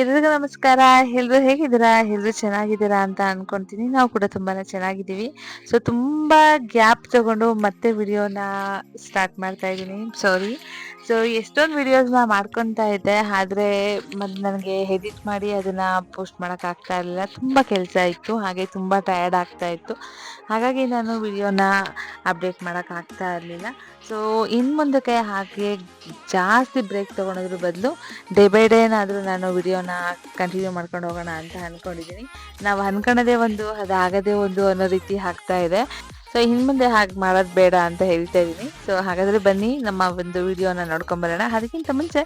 ಎಲ್ರಿಗೂ ನಮಸ್ಕಾರ. ಎಲ್ರು ಹೇಗಿದ್ದೀರಾ? ಎಲ್ರು ಚೆನ್ನಾಗಿದ್ದೀರಾ ಅಂತ ಅನ್ಕೊಂತೀನಿ. ನಾವು ಕೂಡ ತುಂಬಾನೇ ಚೆನ್ನಾಗಿದ್ದೀವಿ. ಸೊ ತುಂಬಾ ಗ್ಯಾಪ್ ತಗೊಂಡು ಮತ್ತೆ ವಿಡಿಯೋನ ಸ್ಟಾರ್ಟ್ ಮಾಡ್ತಾ ಇದ್ದೀನಿ. ಸಾರಿ ಸೊ ಎಷ್ಟೊಂದು ವಿಡಿಯೋಸ್ನ ಮಾಡ್ಕೊತಾ ಇದ್ದೆ, ಆದ್ರೆ ಮತ್ತು ನನಗೆ ಎಡಿಟ್ ಮಾಡಿ ಅದನ್ನ ಪೋಸ್ಟ್ ಮಾಡಕ್ ಆಗ್ತಾ ಇರಲಿಲ್ಲ. ತುಂಬಾ ಕೆಲಸ ಇತ್ತು, ಹಾಗೆ ತುಂಬಾ ಟಯರ್ಡ್ ಆಗ್ತಾ ಇತ್ತು. ಹಾಗಾಗಿ ನಾನು ವಿಡಿಯೋನ ಅಪ್ಡೇಟ್ ಮಾಡಕ್ ಆಗ್ತಾ ಇರಲಿಲ್ಲ. ಸೊ ಇನ್ನು ಮುಂದಕ್ಕೆ ಹಾಗೆ ಜಾಸ್ತಿ ಬ್ರೇಕ್ ತೊಗೊಳೋದ್ರ ಬದಲು ಡೇ ಬೈ ಡೇನಾದರೂ ನಾನು ವಿಡಿಯೋನ ಕಂಟಿನ್ಯೂ ಮಾಡ್ಕೊಂಡು ಹೋಗೋಣ ಅಂತ ಅಂದ್ಕೊಂಡಿದ್ದೀನಿ ನಾವು ಅಂದ್ಕೊಳ್ಳೋದೇ ಒಂದು, ಅದಾಗದೇ ಒಂದು ಅನ್ನೋ ರೀತಿ ಆಗ್ತಾ ಇದೆ. ಸೊ ಇನ್ ಮುಂದೆ ಹಾಗೆ ಮಾಡೋದು ಬೇಡ ಅಂತ ಹೇಳ್ತಾ ಇದ್ದೀನಿ. ಸೊ ಹಾಗಾದರೆ ಬನ್ನಿ, ನಮ್ಮ ಒಂದು ವಿಡಿಯೋನ ನೋಡ್ಕೊಂಬರೋಣ ಅದಕ್ಕಿಂತ ಮುಂಚೆ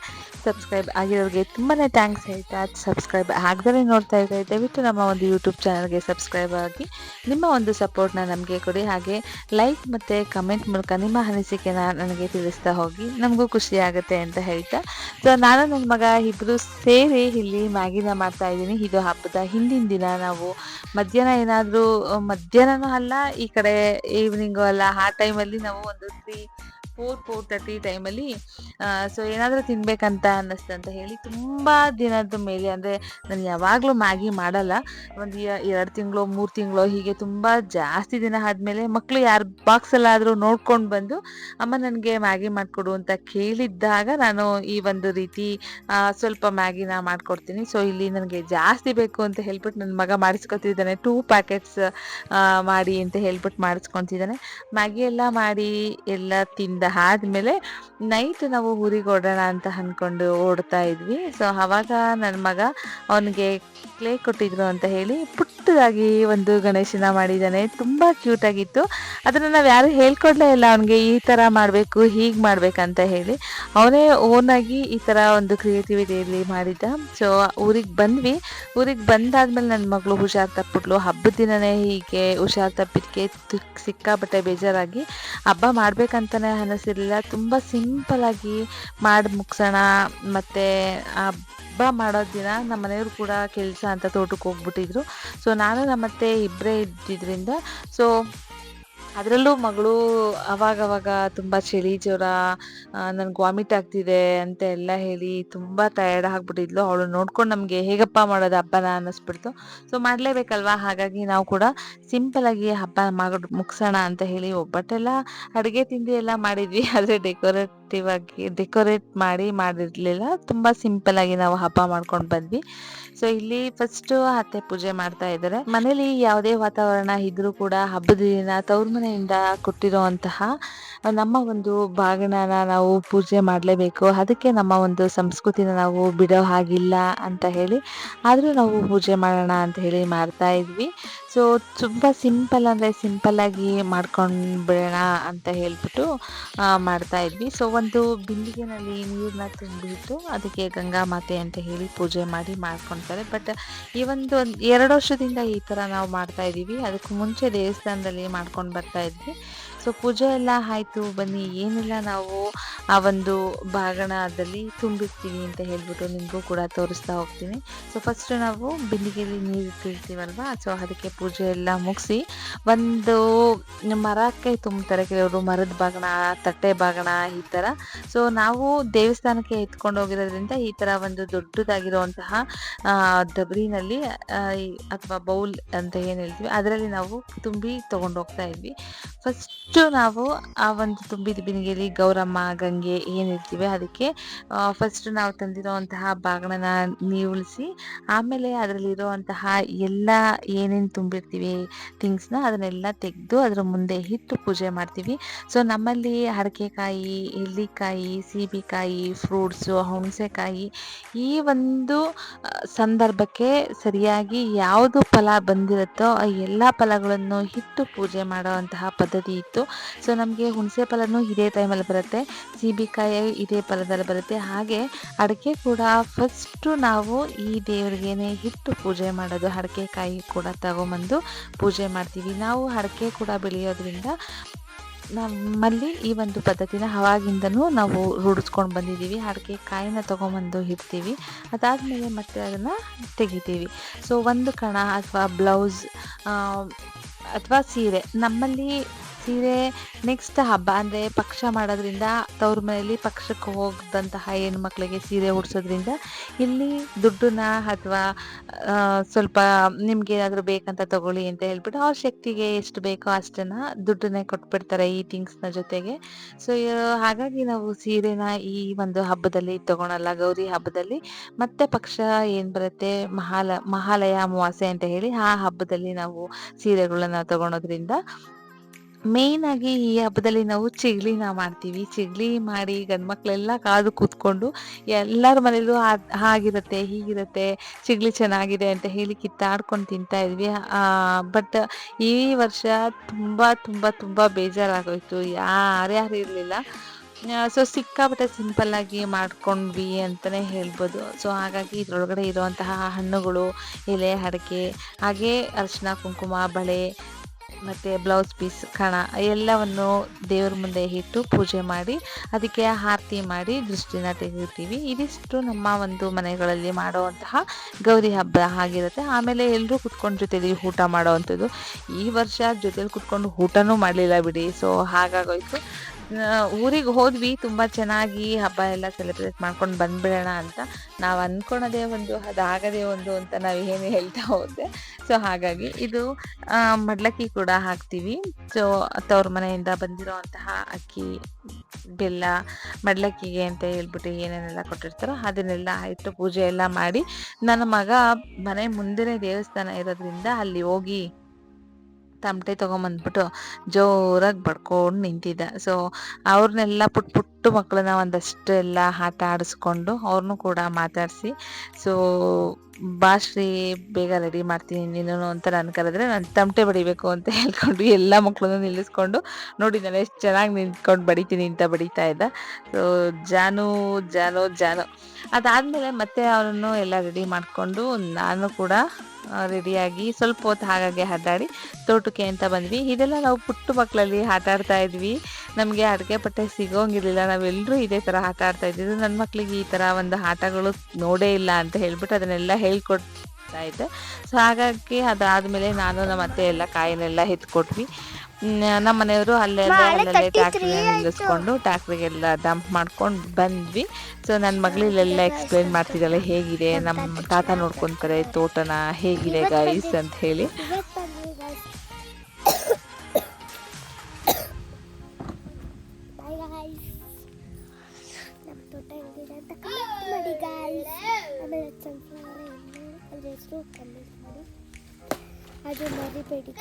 ಸಬ್ಸ್ಕ್ರೈಬ್ ಆಗಿರೋರಿಗೆ ತುಂಬಾ ಥ್ಯಾಂಕ್ಸ್ ಹೇಳ್ತಾ ಸಬ್ಸ್ಕ್ರೈಬ್ ಆಗದೇ ನೋಡ್ತಾ ಇದ್ದರೆ ದಯವಿಟ್ಟು ನಮ್ಮ ಒಂದು ಯೂಟ್ಯೂಬ್ ಚಾನಲ್ಗೆ ಸಬ್ಸ್ಕ್ರೈಬ್ ಆಗಿ, ನಿಮ್ಮ ಒಂದು ಸಪೋರ್ಟ್ನ ನಮಗೆ ಕೊಡಿ. ಹಾಗೆ ಲೈಕ್ ಮತ್ತು ಕಮೆಂಟ್ ಮೂಲಕ ನಿಮ್ಮ ಅನಿಸಿಕೆನ ನನಗೆ ತಿಳಿಸ್ತಾ ಹೋಗಿ, ನಮಗೂ ಖುಷಿ ಆಗುತ್ತೆ ಅಂತ ಹೇಳ್ತಾ. ಸೊ ನಾನು ನನ್ನ ಮಗ ಇಬ್ಬರು ಸೇರಿ ಇಲ್ಲಿ ಮ್ಯಾಗಿನ ಮಾಡ್ತಾ ಇದ್ದೀನಿ. ಇದು ಹಬ್ಬದ ಹಿಂದಿನ ದಿನ. ನಾವು ಮಧ್ಯಾಹ್ನ ಏನಾದರೂ, ಮಧ್ಯಾಹ್ನನೂ ಅಲ್ಲ, ಈ ಕಡೆ ಈವ್ನಿಂಗು ಅಲ್ಲ ಆ ಟೈಮಲ್ಲಿ ನಾವು ಒಂದು ತ್ರೀ ಫೋರ್ ಫೋರ್ ತರ್ಟಿ ಟೈಮಲ್ಲಿ ಸೊ ಏನಾದರೂ ತಿನ್ಬೇಕಂತ ಅನ್ನಿಸ್ತು ಅಂತ ಹೇಳಿ ತುಂಬ ದಿನದ ಮೇಲೆ, ಅಂದರೆ ನಾನು ಯಾವಾಗಲೂ ಮ್ಯಾಗಿ ಮಾಡಲ್ಲ. ಒಂದು ಎರಡು ತಿಂಗಳು, ಮೂರು ತಿಂಗಳು ಹೀಗೆ ತುಂಬ ಜಾಸ್ತಿ ದಿನ ಆದಮೇಲೆ ಮಕ್ಕಳು ಯಾರು ಬಾಕ್ಸಲ್ಲಾದರೂ ನೋಡ್ಕೊಂಡು ಬಂದು, ಅಮ್ಮ ನನಗೆ ಮ್ಯಾಗಿ ಮಾಡಿಕೊಡು ಅಂತ ಕೇಳಿದ್ದಾಗ ನಾನು ಈ ಒಂದು ರೀತಿ ಸ್ವಲ್ಪ ಮ್ಯಾಗಿನ ಮಾಡಿಕೊಡ್ತೀನಿ. ಸೊ ಇಲ್ಲಿ ನನಗೆ ಜಾಸ್ತಿ ಬೇಕು ಅಂತ ಹೇಳ್ಬಿಟ್ಟು ನನ್ನ ಮಗ ಮಾಡಿಸ್ಕೊತಿದ್ದಾನೆ. ಟೂ ಪ್ಯಾಕೆಟ್ಸ್ ಮಾಡಿ ಅಂತ ಹೇಳ್ಬಿಟ್ಟು ಮಾಡಿಸ್ಕೊತಿದ್ದಾನೆ. ಮ್ಯಾಗಿ ಎಲ್ಲ ಮಾಡಿ ಎಲ್ಲ ತಿಂದ ಆದ್ಮೇಲೆ ನೈಟ್ ನಾವು ಊರಿಗೆ ಓಡೋಣ ಅಂತ ಅನ್ಕೊಂಡು ಓಡ್ತಾ ಇದ್ವಿ. ಸೊ ಅವಾಗ ನನ್ನ ಮಗ ಅವನಿಗೆ ಕ್ಲೇ ಕೊಟ್ಟಿದ್ರು ಅಂತ ಹೇಳಿ ಪುಟ್ಟದಾಗಿ ಒಂದು ಗಣೇಶನ ಮಾಡಿದ್ದಾನೆ ತುಂಬ ಕ್ಯೂಟಾಗಿತ್ತು ಅದನ್ನು ನಾವು ಯಾರು ಹೇಳ್ಕೊಡ್ಲೇ ಇಲ್ಲ ಅವನಿಗೆ ಈ ಥರ ಮಾಡಬೇಕು, ಹೀಗೆ ಮಾಡಬೇಕಂತ ಹೇಳಿ. ಅವನೇ ಓನಾಗಿ ಈ ಥರ ಒಂದು ಕ್ರಿಯೇಟಿವಿಟಿಯಲ್ಲಿ ಮಾಡಿದ್ದ. ಸೊ ಊರಿಗೆ ಬಂದ್ವಿ. ಊರಿಗೆ ಬಂದಾದ್ಮೇಲೆ ನನ್ನ ಮಗಳು ಹುಷಾರು ತಪ್ಪಿಟ್ಲು ಹಬ್ಬದ ದಿನನೇ ಹೀಗೆ ಹುಷಾರು ತಪ್ಪಿದ್ಕೆ ಸಿಕ್ಕಾಬಟ್ಟೆ ಸಿಕ್ಕಾಪಟ್ಟೆ ಬೇಜಾರಾಗಿ ಹಬ್ಬ ಮಾಡ್ಬೇಕಂತಾನೆ ಅನ್ನಿಸಿರ್ಲಿಲ್ಲ ತುಂಬ ಸಿಂಪಲಾಗಿ ಮಾಡಿ ಮುಗ್ಸೋಣ. ಮತ್ತು ಹಬ್ಬ ಮಾಡೋ ದಿನ ನಮ್ಮ ಮನೆಯವರು ಕೂಡ ಕೆಲಸ ಅಂತ ತೋಟಕ್ಕೆ ಹೋಗ್ಬಿಟ್ಟಿದ್ರು. ಸೊ ನಾನು ನಮ್ಮತ್ತೆ ಇಬ್ಬರೇ ಇದ್ದಿದ್ದರಿಂದ ಸೊ ಅದರಲ್ಲೂ ಮಗಳು ಅವಾಗವಾಗ ತುಂಬ ಚಳಿ ಜ್ವರ ನನ್ಗೆ ವಾಮಿಟ್ ಆಗ್ತಿದೆ ಅಂತ ಎಲ್ಲ ಹೇಳಿ ತುಂಬ ಟಯರ್ಡ್ ಆಗಿಬಿಟ್ಟಿದ್ಲು. ಅವಳು ನೋಡ್ಕೊಂಡು ನಮಗೆ ಹೇಗಪ್ಪ ಮಾಡೋದು ಹಬ್ಬನ ಅನ್ನಿಸ್ಬಿಡ್ತು. ಸೊ ಮಾಡಲೇಬೇಕಲ್ವಾ? ಹಾಗಾಗಿ ನಾವು ಕೂಡ ಸಿಂಪಲಾಗಿ ಹಬ್ಬ ಮಾಡಿ ಮುಗಿಸೋಣ ಅಂತ ಹೇಳಿ ಒಬ್ಬಟ್ಟೆಲ್ಲ ಅಡುಗೆ ತಿಂಡಿ ಎಲ್ಲ ಮಾಡಿದ್ವಿ. ಆದರೆ ಡೆಕೋರೇಟಿವ್ ಆಗಿ ಡೆಕೋರೇಟ್ ಮಾಡಿ ಮಾಡಿರಲಿಲ್ಲ. ತುಂಬ ಆಗಿ ನಾವು ಹಬ್ಬ ಮಾಡ್ಕೊಂಡು ಬಂದ್ವಿ. ಸೊ ಇಲ್ಲಿ ಫಸ್ಟ್ ಅತ್ತೆ ಪೂಜೆ ಮಾಡ್ತಾ ಇದ್ದಾರೆ. ಮನೇಲಿ ಯಾವುದೇ ವಾತಾವರಣ ಇದ್ರೂ ಕೂಡ ಹಬ್ಬದ ದಿನ ತವ್ರ ಮನೆಯಿಂದ ಕೊಟ್ಟಿರುವಂತಹ ನಮ್ಮ ಒಂದು ಭಾಗಣನ ನಾವು ಪೂಜೆ ಮಾಡಲೇಬೇಕು. ಅದಕ್ಕೆ ನಮ್ಮ ಒಂದು ಸಂಸ್ಕೃತಿನ ನಾವು ಬಿಡೋ ಹಾಗಿಲ್ಲ ಅಂತ ಹೇಳಿ ಆದರೂ ನಾವು ಪೂಜೆ ಮಾಡೋಣ ಅಂತ ಹೇಳಿ ಮಾಡ್ತಾ ಇದ್ವಿ. ಸೊ ತುಂಬ ಸಿಂಪಲ್ ಅಂದರೆ ಸಿಂಪಲ್ಲಾಗಿ ಮಾಡ್ಕೊಂಡು ಬಿಡೋಣ ಅಂತ ಹೇಳ್ಬಿಟ್ಟು ಆ, ಮಾಡ್ತಾ ಇದ್ವಿ. ಸೊ ಒಂದು ಬಿಂದಿಗೆನಲ್ಲಿ ನೀರನ್ನ ತುಂಬಿಟ್ಟು ಅದಕ್ಕೆ ಗಂಗಾ ಮಾತೆ ಅಂತ ಹೇಳಿ ಪೂಜೆ ಮಾಡಿ ಮಾಡ್ಕೊಳ್ತಾರೆ ಬಟ್ ಈ ಒಂದು ಒಂದ್ ಎರಡು ವರ್ಷದಿಂದ ಈ ಥರ ನಾವು ಮಾಡ್ತಾ ಇದ್ದೀವಿ ಅದಕ್ಕೆ ಮುಂಚೆ ದೇವಸ್ಥಾನದಲ್ಲಿ ಮಾಡ್ಕೊಂಡು ಬರ್ತಾ ಇದ್ವಿ. ಸೊ ಪೂಜೆ ಎಲ್ಲ ಆಯಿತು, ಬನ್ನಿ, ಏನಿಲ್ಲ ನಾವು ಆ ಒಂದು ಬಾಗಣದಲ್ಲಿ ತುಂಬಿಸ್ತೀವಿ ಅಂತ ಹೇಳ್ಬಿಟ್ಟು ನಿಮಗೂ ಕೂಡ ತೋರಿಸ್ತಾ ಹೋಗ್ತೀನಿ. ಸೊ ಫಸ್ಟ್ ನಾವು ಬಿಂದಿಗೆಯಲ್ಲಿ ನೀರು ಇಟ್ಟಿರ್ತೀವಲ್ವಾ? ಸೊ ಅದಕ್ಕೆ ಪೂಜೆ ಎಲ್ಲ ಮುಗಿಸಿ ಒಂದು ಮರಕ್ಕೆ ತುಂಬ್ತಾರೆ ಕೆಲವರು, ಮರದ ಬಾಗಣ, ತಟ್ಟೆ ಬಾಗಣ ಈ ಥರ. ಸೊ ನಾವು ದೇವಸ್ಥಾನಕ್ಕೆ ಎತ್ಕೊಂಡು ಹೋಗಿರೋದ್ರಿಂದ ಈ ಥರ ಒಂದು ದೊಡ್ಡದಾಗಿರುವಂತಹ ಡಬರಿನಲ್ಲಿ ಅಥವಾ ಬೌಲ್ ಅಂತ ಏನು ಹೇಳ್ತೀವಿ, ಅದರಲ್ಲಿ ನಾವು ತುಂಬಿ ತೊಗೊಂಡು ಹೋಗ್ತಾ ಇದ್ವಿ. ಫಸ್ಟು ನಾವು ಆ ಒಂದು ತುಂಬಿದ ಬಿನಿಗೆಯಲ್ಲಿ ಗೌರಮ್ಮ, ಗಂಗೆ ಏನಿರ್ತೀವಿ ಅದಕ್ಕೆ ಫಸ್ಟ್ ನಾವು ತಂದಿರೋವಂತಹ ಬಾಗಣನ ನೀವುಳಿಸಿ ಆಮೇಲೆ ಅದರಲ್ಲಿರುವಂತಹ ಎಲ್ಲ ಏನೇನು ತುಂಬಿರ್ತೀವಿ ಥಿಂಗ್ಸ್ನ ಅದನ್ನೆಲ್ಲ ತೆಗೆದು ಅದರ ಮುಂದೆ ಹಿಟ್ಟು ಪೂಜೆ ಮಾಡ್ತೀವಿ. ಸೊ ನಮ್ಮಲ್ಲಿ ಅಡಿಕೆಕಾಯಿ ಎಲ್ಲಿಕಾಯಿ ಸೀಬೆಕಾಯಿ ಫ್ರೂಟ್ಸು ಹುಣಸೆಕಾಯಿ ಈ ಒಂದು ಸಂದರ್ಭಕ್ಕೆ ಸರಿಯಾಗಿ ಯಾವುದು ಫಲ ಬಂದಿರುತ್ತೋ ಆ ಎಲ್ಲ ಫಲಗಳನ್ನು ಹಿಟ್ಟು ಪೂಜೆ ಮಾಡುವಂತಹ ಪದ್ಧತಿ ಇತ್ತು. ಸೊ ನಮಗೆ ಹುಣಸೆ ಫಲನೂ ಇದೇ ಟೈಮಲ್ಲಿ ಬರುತ್ತೆ. ಸೀಬೆಕಾಯಿ ಇದೇ ಫಲದಲ್ಲಿ ಬರುತ್ತೆ. ಹಾಗೆ ಅಡಿಕೆ ಕೂಡ ಫಸ್ಟು ನಾವು ಈ ದೇವರಿಗೇನೆ ಹಿಟ್ಟು ಪೂಜೆ ಮಾಡೋದು. ಅಡಿಕೆಕಾಯಿ ಕೂಡ ತಗೊಂಬಂದು ಪೂಜೆ ಮಾಡ್ತೀವಿ. ನಾವು ಅಡಿಕೆ ಕೂಡ ಬೆಳೆಯೋದ್ರಿಂದ ನಮ್ಮಲ್ಲಿ ಈ ಒಂದು ಪದ್ಧತಿನ ಅವಾಗಿಂದನೂ ನಾವು ರೂಢಿಸ್ಕೊಂಡು ಬಂದಿದ್ದೀವಿ. ಅಡಿಕೆ ಕಾಯಿನ ತೊಗೊಂಬಂದು ಇಡ್ತೀವಿ. ಅದಾದಮೇಲೆ ಮತ್ತೆ ಅದನ್ನು ತೆಗಿತೀವಿ. ಸೊ ಒಂದು ಕಣ ಅಥವಾ ಬ್ಲೌಸ್ ಅಥವಾ ಸೀರೆ ನಮ್ಮಲ್ಲಿ ಸೀರೆ ನೆಕ್ಸ್ಟ್ ಹಬ್ಬ ಅಂದರೆ ಪಕ್ಷ ಮಾಡೋದ್ರಿಂದ ತವ್ರ ಮನೆಯಲ್ಲಿ ಪಕ್ಷಕ್ಕೆ ಹೋಗದಂತಹ ಹೆಣ್ಮಕ್ಳಿಗೆ ಸೀರೆ ಉಡ್ಸೋದ್ರಿಂದ ಇಲ್ಲಿ ದುಡ್ಡನ್ನ ಅಥವಾ ಸ್ವಲ್ಪ ನಿಮ್ಗೆ ಏನಾದರೂ ಬೇಕಂತ ತಗೊಳ್ಳಿ ಅಂತ ಹೇಳ್ಬಿಟ್ಟು ಅವ್ರ ಶಕ್ತಿಗೆ ಎಷ್ಟು ಬೇಕೋ ಅಷ್ಟನ್ನ ದುಡ್ಡನ್ನೇ ಕೊಟ್ಬಿಡ್ತಾರೆ ಈ ಥಿಂಗ್ಸ್ನ ಜೊತೆಗೆ. ಸೊ ಹಾಗಾಗಿ ನಾವು ಸೀರೆನ ಈ ಒಂದು ಹಬ್ಬದಲ್ಲಿ ತಗೊಳಲ್ಲ. ಗೌರಿ ಹಬ್ಬದಲ್ಲಿ ಮತ್ತೆ ಪಕ್ಷ ಏನು ಬರುತ್ತೆ? ಮಹಾಲ, ಮಹಾಲಯ ಅಮಾವಾಸ್ಯೆ ಅಂತ ಹೇಳಿ ಆ ಹಬ್ಬದಲ್ಲಿ ನಾವು ಸೀರೆಗಳನ್ನ ತಗೊಳೋದ್ರಿಂದ ಮೇಯ್ನ್ ಆಗಿ ಈ ಹಬ್ಬದಲ್ಲಿ ನಾವು ಚಿಗ್ಲಿನ ಮಾಡ್ತೀವಿ. ಚಿಗ್ಲಿ ಮಾಡಿ ಗಂಡ್ಮಕ್ಳೆಲ್ಲ ಕಾದು ಕೂತ್ಕೊಂಡು ಎಲ್ಲರ ಮನೇಲೂ ಹಾಗಿರುತ್ತೆ, ಹೀಗಿರುತ್ತೆ, ಚಿಗ್ಲಿ ಚೆನ್ನಾಗಿದೆ ಅಂತ ಹೇಳಿ ಕಿತ್ತಾಡ್ಕೊಂಡು ತಿಂತಾ ಇದ್ವಿ. ಬಟ್ ಈ ವರ್ಷ ತುಂಬ ತುಂಬ ತುಂಬ ಬೇಜಾರಾಗೋಯ್ತು. ಯಾರ್ಯಾರು ಇರಲಿಲ್ಲ. ಸೊ ಸಿಕ್ಕಾಪಟ್ಟೆ ಸಿಂಪಲ್ ಆಗಿ ಮಾಡ್ಕೊಂಡ್ವಿ ಅಂತಲೇ ಹೇಳ್ಬೋದು. ಸೊ ಹಾಗಾಗಿ ಇದ್ರೊಳಗಡೆ ಇರುವಂತಹ ಹಣ್ಣುಗಳು, ಎಲೆ, ಅಡಿಕೆ, ಹಾಗೆ ಅರಿಶಿನ ಕುಂಕುಮ, ಬಳೆ ಮತ್ತು ಬ್ಲೌಸ್ ಪೀಸ್ ಕಣ, ಎಲ್ಲವನ್ನು ದೇವ್ರ ಮುಂದೆ ಇಟ್ಟು ಪೂಜೆ ಮಾಡಿ, ಅದಕ್ಕೆ ಆರತಿ ಮಾಡಿ ದೃಷ್ಟಿನ ತೆಗಿತೀವಿ ಇದಿಷ್ಟು ನಮ್ಮ ಒಂದು ಮನೆಗಳಲ್ಲಿ ಮಾಡುವಂತಹ ಗೌರಿ ಹಬ್ಬ ಆಗಿರುತ್ತೆ. ಆಮೇಲೆ ಎಲ್ಲರೂ ಕುತ್ಕೊಂಡು ಜೊತೆಲಿ ಊಟ ಮಾಡೋವಂಥದ್ದು. ಈ ವರ್ಷ ಜೊತೆಲಿ ಕುತ್ಕೊಂಡು ಊಟನೂ ಮಾಡಲಿಲ್ಲ ಬಿಡಿ. ಸೊ ಹಾಗಾಗೋಯ್ತು. ಊರಿಗೆ ಹೋದ್ವಿ, ತುಂಬಾ ಚೆನ್ನಾಗಿ ಹಬ್ಬ ಎಲ್ಲ ಸೆಲೆಬ್ರೇಟ್ ಮಾಡ್ಕೊಂಡು ಬಂದ್ಬಿಡೋಣ ಅಂತ. ನಾವು ಅಂದ್ಕೊಳೋದೇ ಒಂದು, ಅದಾಗದೇ ಒಂದು ಅಂತ ನಾವು ಏನು ಹೇಳ್ತಾ ಹೋದೆ. ಸೊ ಹಾಗಾಗಿ ಇದು ಮಡ್ಲಕ್ಕಿ ಕೂಡ ಹಾಕ್ತೀವಿ. ಸೊ ತವ್ರ ಮನೆಯಿಂದ ಬಂದಿರೋ ಅಂತಹ ಅಕ್ಕಿ, ಬೆಲ್ಲ, ಮಡ್ಲಕ್ಕಿಗೆ ಅಂತ ಹೇಳ್ಬಿಟ್ಟು ಏನೇನೆಲ್ಲ ಕೊಟ್ಟಿರ್ತಾರೋ ಅದನ್ನೆಲ್ಲ ಇಟ್ಟು ಪೂಜೆ ಎಲ್ಲ ಮಾಡಿ. ನನ್ನ ಮಗ ಮನೆ ಮುಂದೆನೇ ದೇವಸ್ಥಾನ ಇರೋದ್ರಿಂದ ಅಲ್ಲಿ ಹೋಗಿ ತಮಟೆ ತಗೊಂಬಂದ್ಬಿಟ್ಟು ಜೋರಾಗಿ ಬಡ್ಕೊಂಡು ನಿಂತಿದ್ದ. ಸೊ ಅವ್ರನ್ನೆಲ್ಲ ಪುಟ್ ಪುಟ್ಟು ಮಕ್ಕಳನ್ನ ಒಂದಷ್ಟು ಎಲ್ಲ ಆಟ ಆಡಿಸ್ಕೊಂಡು ಅವ್ರನ್ನೂ ಕೂಡ ಮಾತಾಡಿಸಿ. ಸೊ ಬಾಶ್ರೀ ಬೇಗ ರೆಡಿ ಮಾಡ್ತೀನಿ ನೀನು ಅಂತ ನಾನು ಕರೆದ್ರೆ ನಾನು ತಮಟೆ ಬಡಿಬೇಕು ಅಂತ ಹೇಳ್ಕೊಂಡು ಎಲ್ಲ ಮಕ್ಕಳನ್ನು ನಿಲ್ಲಿಸ್ಕೊಂಡು ನೋಡಿ ನಾನು ಎಷ್ಟು ಚೆನ್ನಾಗಿ ನಿಂತ್ಕೊಂಡು ಬಡಿತೀನಿ ಅಂತ ಬಡಿತಾ ಇದ್ದ. ಸೊ ಜಾನು ಜಾನು ಜಾನು. ಅದಾದಮೇಲೆ ಮತ್ತೆ ಅವರನ್ನು ಎಲ್ಲ ರೆಡಿ ಮಾಡಿಕೊಂಡು ನಾನು ಕೂಡ ರೆಡಿಯಾಗಿ ಸ್ವಲ್ಪ ಹೊತ್ತು ಹಾಗಾಗಿ ಅಡ್ಡಾಡಿ ತೋಟಕ್ಕೆ ಅಂತ ಬಂದ್ವಿ. ಇದೆಲ್ಲ ನಾವು ಪುಟ್ಟ ಮಕ್ಕಳಲ್ಲಿ ಆಟ ಇದ್ವಿ. ನಮಗೆ ಅಡುಗೆ ಪಟ್ಟೆ ಸಿಗೋಂಗಿರಲಿಲ್ಲ. ನಾವೆಲ್ಲರೂ ಇದೇ ಥರ ಆಟ ಆಡ್ತಾ ಇದ್ದಿದ್ದು. ನನ್ನ ಮಕ್ಕಳಿಗೆ ಈ ಥರ ಒಂದು ಆಟಗಳು ನೋಡೇ ಇಲ್ಲ ಅಂತ ಹೇಳ್ಬಿಟ್ಟು ಅದನ್ನೆಲ್ಲ ಹೇಳ್ಕೊಡ್ತಾ ಇದ್ದೆ ಸೊ ಹಾಗಾಗಿ ಅದಾದಮೇಲೆ ನಾನು ನಮ್ಮ ಅತ್ತೆ ಎಲ್ಲ ಕಾಯಿನೆಲ್ಲ ಎತ್ಕೊಟ್ವಿ. ನಮ್ಮ ಮನೆಯವರು ಅಲ್ಲೇ ಅಲ್ಲೇ ನಿಲ್ಲಿಸ್ಕೊಂಡು ಟ್ಯಾಕ್ಟ್ರಿಗೆಲ್ಲ ಡಂಪ್ ಮಾಡ್ಕೊಂಡು ಬಂದ್ವಿ. ಸೊ ನನ್ನ ಮಗಳಿಲ್ಲೆಲ್ಲ ಎಕ್ಸ್ಪ್ಲೈನ್ ಮಾಡ್ತಿದ್ದಾಳೆ ಹೇಗಿದೆ ನಮ್ಮ ತಾತ ನೋಡ್ಕೊಂತಾರೆ ತೋಟನ ಹೇಗಿದೆ ಗೈಸ್ ಅಂತ ಹೇಳಿ. ಅದು ಮರಿಬೇಡಿ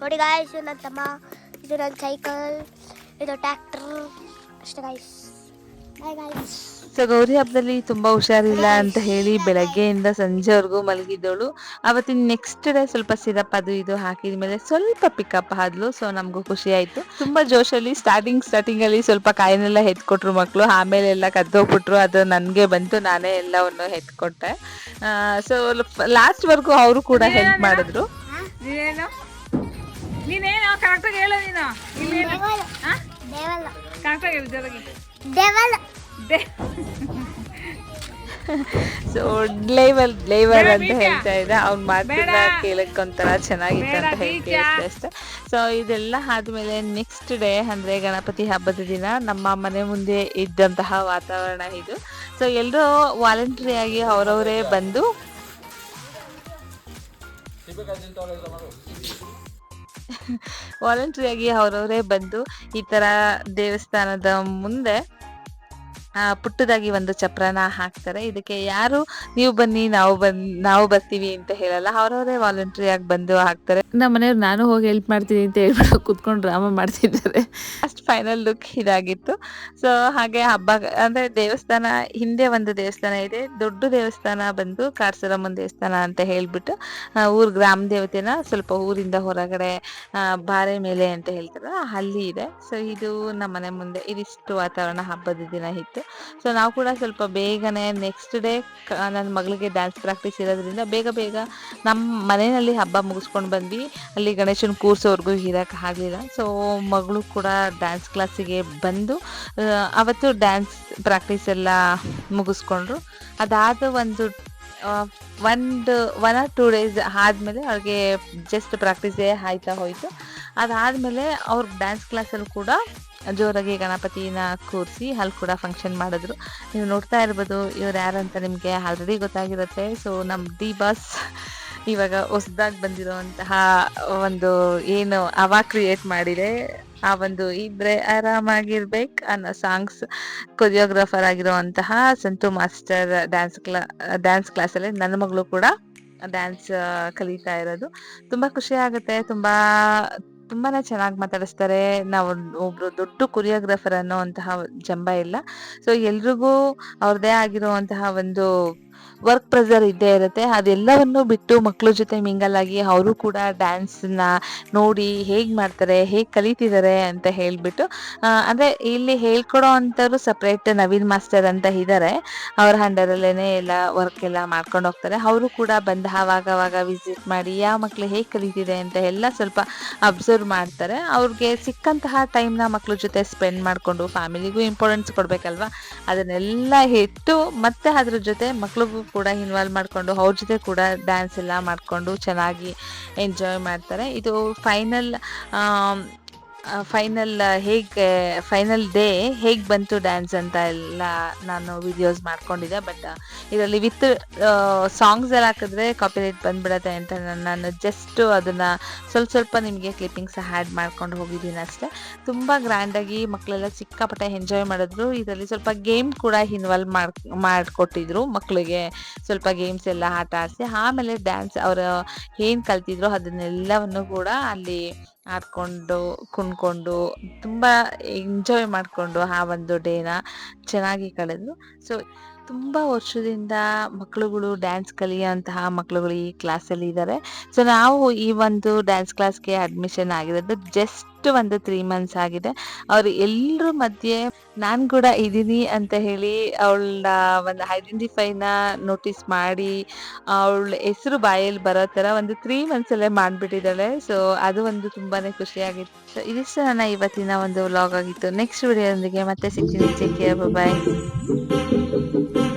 ನೋಡಿ ಗಾಯ್ಸ್ ನನ್ನ ತಮ್ಮ ಇದು ನನ್ನ ಸೈಕಲ್ ಇದು ಟ್ಯಾಕ್ಟರ್ ಅಷ್ಟೇ guys bye guys so Gauri ಹಬ್ಬದಲ್ಲಿ ತುಂಬಾ ಹುಷಾರಿಲ್ಲ ಅಂತ ಹೇಳಿ ಬೆಳಗ್ಗೆಯಿಂದ ಸಂಜೆವರೆಗೂ ಮಲಗಿದ್ದವಳು. ಅವತ್ತಿನ ನೆಕ್ಸ್ಟ್ ಡೇ ಸ್ವಲ್ಪ ಸಿರಪ್ ಅದು ಇದು ಹಾಕಿದ ಮೇಲೆ ಸ್ವಲ್ಪ ಪಿಕಪ್ ಆದ್ಲು. ಸೊ ನಮಗೂ ಖುಷಿ ಆಯ್ತು. ತುಂಬಾ ಜೋಶಲ್ಲಿ ಸ್ಟಾರ್ಟಿಂಗ್ ಸ್ಟಾರ್ಟಿಂಗ್ ಅಲ್ಲಿ ಸ್ವಲ್ಪ ಕಾಯಿನೆಲ್ಲ ಎತ್ಕೊಟ್ರು ಮಕ್ಕಳು ಆಮೇಲೆ ಎಲ್ಲ ಕದ್ದೋಗ್ಬಿಟ್ರು ಅದು ನನಗೆ ಬಂತು ನಾನೇ ಎಲ್ಲವನ್ನು ಎತ್ಕೊಟ್ಟೆ ಸೊ ಲಾಸ್ಟ್ ವರ್ಗು ಅವರು ಕೂಡ ಹೆಲ್ಪ್ ಮಾಡಿದ್ರು. ನೀನೇನು? ನೀನೇನು? ಕರೆಕ್ಟಾಗಿ ಹೇಳು ನೀನು. ಕರೆಕ್ಟಾಗಿ ದೇವಲ್ಲ ಸೊ ಲೈವಲ್ ಲೈವರ್ ಅಂತ ಹೇಳ್ತಾ ಇದ್ದ. ಅವ್ನ ಮಾತು ಕೇಳಕ್ ಒಂಥರ ಚೆನ್ನಾಗಿತ್ತು ಅಂತ ಹೇಳಿ ಅಷ್ಟೇ. ಸೊ ಇದೆಲ್ಲ ಆದ್ಮೇಲೆ ನೆಕ್ಸ್ಟ್ ಡೇ ಅಂದ್ರೆ ಗಣಪತಿ ಹಬ್ಬದ ದಿನ ನಮ್ಮ ಮನೆ ಮುಂದೆ ಇದ್ದಂತಹ ವಾತಾವರಣ ಇದು. ಸೊ ಎಲ್ಲರೂ ವಾಲಂಟ್ರಿ ಆಗಿ ಅವರವರೇ ಬಂದು ವಾಲಂಟ್ರಿ ಆಗಿ ಅವರವರೇ ಬಂದು ಈ ತರ ದೇವಸ್ಥಾನದ ಮುಂದೆ ಪುಟ್ಟದಾಗಿ ಒಂದು ಚಪ್ರನ ಹಾಕ್ತಾರೆ. ಇದಕ್ಕೆ ಯಾರು ನೀವು ಬನ್ನಿ ನಾವು ಬನ್ ನಾವು ಬರ್ತೀವಿ ಅಂತ ಹೇಳಲ್ಲ. ಅವರವರೇ ವಾಲಂಟ್ರಿ ಆಗಿ ಬಂದು ಹಾಕ್ತಾರೆ. ನಮ್ಮ ಮನೆಯವ್ರು ನಾನು ಹೋಗಿ ಹೆಲ್ಪ್ ಮಾಡ್ತೀನಿ ಅಂತ ಹೇಳ್ಬಿಟ್ಟು ಕುತ್ಕೊಂಡು ಡ್ರಾಮಾ ಮಾಡ್ತಿದ್ದಾರೆ. ಅಷ್ಟು ಫೈನಲ್ ಲುಕ್ ಇದಾಗಿತ್ತು. ಸೊ ಹಾಗೆ ಹಬ್ಬ ಅಂದ್ರೆ ದೇವಸ್ಥಾನ ಹಿಂದೆ ಒಂದು ದೇವಸ್ಥಾನ ಇದೆ. ದೊಡ್ಡ ದೇವಸ್ಥಾನ ಬಂದು ಕಾರ್ಸರಮ್ಮನ ದೇವಸ್ಥಾನ ಅಂತ ಹೇಳ್ಬಿಟ್ಟು ಊರ್ ಗ್ರಾಮ ದೇವತೆನ ಸ್ವಲ್ಪ ಊರಿಂದ ಹೊರಗಡೆ ಬಾರೆ ಮೇಲೆ ಅಂತ ಹೇಳ್ತಾರಲ್ಲ ಅಲ್ಲಿ ಇದೆ. ಸೊ ಇದು ನಮ್ಮ ಮನೆ ಮುಂದೆ ಇದಿಷ್ಟು ವಾತಾವರಣ ಹಬ್ಬದ ದಿನ ಇತ್ತು. ಸೊ ನಾವು ಕೂಡ ಸ್ವಲ್ಪ ಬೇಗನೆ ನೆಕ್ಸ್ಟ್ ಡೇ ನನ್ನ ಮಗಳಿಗೆ ಡ್ಯಾನ್ಸ್ ಪ್ರಾಕ್ಟೀಸ್ ಇರೋದ್ರಿಂದ ಬೇಗ ಬೇಗ ನಮ್ಮ ಮನೆಯಲ್ಲಿ ಹಬ್ಬ ಮುಗಿಸ್ಕೊಂಡು ಬಂದ್ವಿ. ಅಲ್ಲಿ ಗಣೇಶನ ಕೂರ್ಸೋವರೆಗೂ ಇರೋಕೆ ಆಗಲಿಲ್ಲ. ಸೊ ಮಗಳು ಕೂಡ ಡ್ಯಾನ್ಸ್ ಕ್ಲಾಸಿಗೆ ಬಂದು ಅವತ್ತು ಡ್ಯಾನ್ಸ್ ಪ್ರಾಕ್ಟೀಸ್ ಎಲ್ಲ ಮುಗಿಸ್ಕೊಂಡ್ರು. ಅದಾದ ಒಂದು ಒಂದು ಒನ್ ಆರ್ ಟೂ ಡೇಸ್ ಆದಮೇಲೆ ಅವ್ರಿಗೆ ಜಸ್ಟ್ ಪ್ರಾಕ್ಟೀಸೇ ಆಯ್ತಾ ಹೋಯಿತು. ಅದಾದಮೇಲೆ ಅವ್ರ ಡ್ಯಾನ್ಸ್ ಕ್ಲಾಸಲ್ಲಿ ಕೂಡ ಜೋರಾಗಿ ಗಣಪತಿನ ಕೂರಿಸಿ ಅಲ್ಲಿ ಕೂಡ ಫಂಕ್ಷನ್ ಮಾಡಿದ್ರು. ನೀವು ನೋಡ್ತಾ ಇರ್ಬೋದು ಇವ್ರು ಯಾರಂತ ನಿಮಗೆ ಆಲ್ರೆಡಿ ಗೊತ್ತಾಗಿರುತ್ತೆ. ಸೊ ನಮ್ಮ ಡಿ ಬಾಸ್ ಇವಾಗ ಹೊಸದಾಗಿ ಬಂದಿರುವಂತಹ ಒಂದು ಏನು ಅವ ಕ್ರಿಯೇಟ್ ಮಾಡಿದೆ. ಆ ಒಂದು ಇಬ್ಬರೇ ಆರಾಮಾಗಿರ್ಬೇಕು ಅನ್ನೋ ಸಾಂಗ್ಸ್ ಕೊರಿಯೋಗ್ರಾಫರ್ ಆಗಿರುವಂತಹ Santhu master dance class dance ಕ್ಲಾಸಲ್ಲಿ ನನ್ನ ಮಗಳು ಕೂಡ ಡ್ಯಾನ್ಸ್ ಕಲಿತಾ ಇರೋದು. ತುಂಬಾ ಖುಷಿ ಆಗುತ್ತೆ. ತುಂಬಾ ತುಂಬಾನೇ ಚೆನ್ನಾಗಿ ಮಾತಾಡಿಸ್ತಾರೆ. ನಾವು ಒಬ್ರು ದೊಡ್ಡ ಕೊರಿಯೋಗ್ರಾಫರ್ ಅನ್ನೋ ಅಂತಹ ಜಂಬ ಇಲ್ಲ. ಸೊ ಎಲ್ರಿಗೂ ಅವ್ರದೇ ಆಗಿರುವಂತಹ ಒಂದು ವರ್ಕ್ ಪ್ರೆಸರ್ ಇದ್ದೇ ಇರುತ್ತೆ. ಅದೆಲ್ಲವನ್ನು ಬಿಟ್ಟು ಮಕ್ಕಳ ಜೊತೆ ಮಿಂಗಲ್ ಆಗಿ ಅವರು ಕೂಡ ಡ್ಯಾನ್ಸ್ನ ನೋಡಿ ಹೇಗೆ ಮಾಡ್ತಾರೆ, ಹೇಗೆ ಕಲಿತಿದ್ದಾರೆ ಅಂತ ಹೇಳ್ಬಿಟ್ಟು ಅಂದರೆ ಇಲ್ಲಿ ಹೇಳ್ಕೊಡೋ ಅಂಥವ್ರು ಸಪ್ರೇಟ್ ನವೀನ್ ಮಾಸ್ಟರ್ ಅಂತ ಇದ್ದಾರೆ ಅವ್ರ ಹಂಡರಲ್ಲೇ ಎಲ್ಲ ವರ್ಕ್ ಎಲ್ಲ ಮಾಡ್ಕೊಂಡು ಹೋಗ್ತಾರೆ. ಅವರು ಕೂಡ ಬಂದು ಆವಾಗ ಅವಾಗ ವಿಸಿಟ್ ಮಾಡಿ ಯಾವ ಮಕ್ಳು ಹೇಗೆ ಕಲಿತಿದೆ ಅಂತ ಎಲ್ಲ ಸ್ವಲ್ಪ ಅಬ್ಸರ್ವ್ ಮಾಡ್ತಾರೆ. ಅವ್ರಿಗೆ ಸಿಕ್ಕಂತಹ ಟೈಮ್ನ ಮಕ್ಳ ಜೊತೆ ಸ್ಪೆಂಡ್ ಮಾಡಿಕೊಂಡು ಫ್ಯಾಮಿಲಿಗೂ ಇಂಪಾರ್ಟೆನ್ಸ್ ಕೊಡಬೇಕಲ್ವಾ? ಅದನ್ನೆಲ್ಲ ಇಟ್ಟು ಮತ್ತೆ ಅದ್ರ ಜೊತೆ ಮಕ್ಳಿಗೂ ಕೂಡ ಇನ್ವಾಲ್ವ್ ಮಾಡಿಕೊಂಡು ಅವ್ರ ಜೊತೆ ಕೂಡ ಡ್ಯಾನ್ಸ್ ಎಲ್ಲ ಮಾಡಿಕೊಂಡು ಚೆನ್ನಾಗಿ ಎಂಜಾಯ್ ಮಾಡ್ತಾರೆ. ಇದು ಫೈನಲ್ ಫೈನಲ್ ಹೇಗೆ ಫೈನಲ್ ಡೇ ಹೇಗೆ ಬಂತು ಡ್ಯಾನ್ಸ್ ಅಂತ ಎಲ್ಲ ನಾನು ವಿಡಿಯೋಸ್ ಮಾಡ್ಕೊಂಡಿದ್ದೆ ಬಟ್ ಇದರಲ್ಲಿ ವಿತ್ ಸಾಂಗ್ಸ್ ಎಲ್ಲ ಹಾಕಿದ್ರೆ ಕಾಪಿರೈಟ್ ಬಂದ್ಬಿಡತ್ತೆ ಅಂತ ನಾನು- ಜಸ್ಟ್ ಅದನ್ನು ಸ್ವಲ್ಪ ಸ್ವಲ್ಪ ನಿಮಗೆ ಕ್ಲಿಪ್ಪಿಂಗ್ಸ್ ಆ್ಯಡ್ ಮಾಡ್ಕೊಂಡು ಹೋಗಿದ್ದೀನಿ ಅಷ್ಟೇ. ತುಂಬ ಗ್ರ್ಯಾಂಡಾಗಿ ಮಕ್ಕಳೆಲ್ಲ ಸಿಕ್ಕಾಪಟ್ಟೆ ಎಂಜಾಯ್ ಮಾಡಿದ್ರು. ಇದರಲ್ಲಿ ಸ್ವಲ್ಪ ಗೇಮ್ ಕೂಡ ಇನ್ವಾಲ್ವ್ ಮಾಡಿ, ಮಾಡಿಕೊಟ್ಟಿದ್ರು ಮಕ್ಕಳಿಗೆ ಸ್ವಲ್ಪ ಗೇಮ್ಸ್ ಎಲ್ಲ ಆಟ ಆಡಿಸಿ ಆಮೇಲೆ ಡ್ಯಾನ್ಸ್ ಅವರು ಏನು ಕಲ್ತಿದ್ರು ಅದನ್ನೆಲ್ಲವನ್ನು ಕೂಡ ಅಲ್ಲಿ ಆಡ್ಕೊಂಡು ಕುಣ್ಕೊಂಡು ತುಂಬ ಎಂಜಾಯ್ ಮಾಡಿಕೊಂಡು ಆ ಒಂದು ಡೇನ ಚೆನ್ನಾಗಿ ಕಳೆದು ಸೊ ತುಂಬ ವರ್ಷದಿಂದ ಮಕ್ಕಳುಗಳು ಡ್ಯಾನ್ಸ್ ಕಲಿಯುವಂತಹ ಮಕ್ಕಳುಗಳು ಈ ಕ್ಲಾಸಲ್ಲಿ ಇದ್ದಾರೆ ಸೊ ನಾವು ಈ ಒಂದು ಡ್ಯಾನ್ಸ್ ಕ್ಲಾಸ್ಗೆ ಅಡ್ಮಿಷನ್ ಆಗಿರೋದು ಜಸ್ಟ್ ಒಂದು ತ್ರೀ ಮಂತ್ಸ್ ಆಗಿದೆ. ಅವ್ರು ಎಲ್ಲರ ಮಧ್ಯೆ ನಾನು ಕೂಡ ಇದ್ದೀನಿ ಅಂತ ಹೇಳಿ ಅವಳ ಒಂದು ಐಡೆಂಟಿಫೈನ ನೋಟಿಸ್ ಮಾಡಿ ಅವಳ ಹೆಸರು ಬಾಯಲ್ಲಿ ಬರೋ ಥರ ಒಂದು ತ್ರೀ ಮಂತ್ಸಲ್ಲೇ ಮಾಡಿಬಿಟ್ಟಿದ್ದಾಳೆ. ಸೊ ಅದು ಒಂದು ತುಂಬಾ ಖುಷಿಯಾಗಿತ್ತು ಸೊ ಇದಿಷ್ಟು ನನ್ನ ಇವತ್ತಿನ ಒಂದು ವ್ಲಾಗ್ ಆಗಿತ್ತು. ನೆಕ್ಸ್ಟ್ ವಿಡಿಯೋದೊಂದಿಗೆ ಮತ್ತೆ ಸಿಗ್ತೀನಿ. ಬಾಯ್ thank you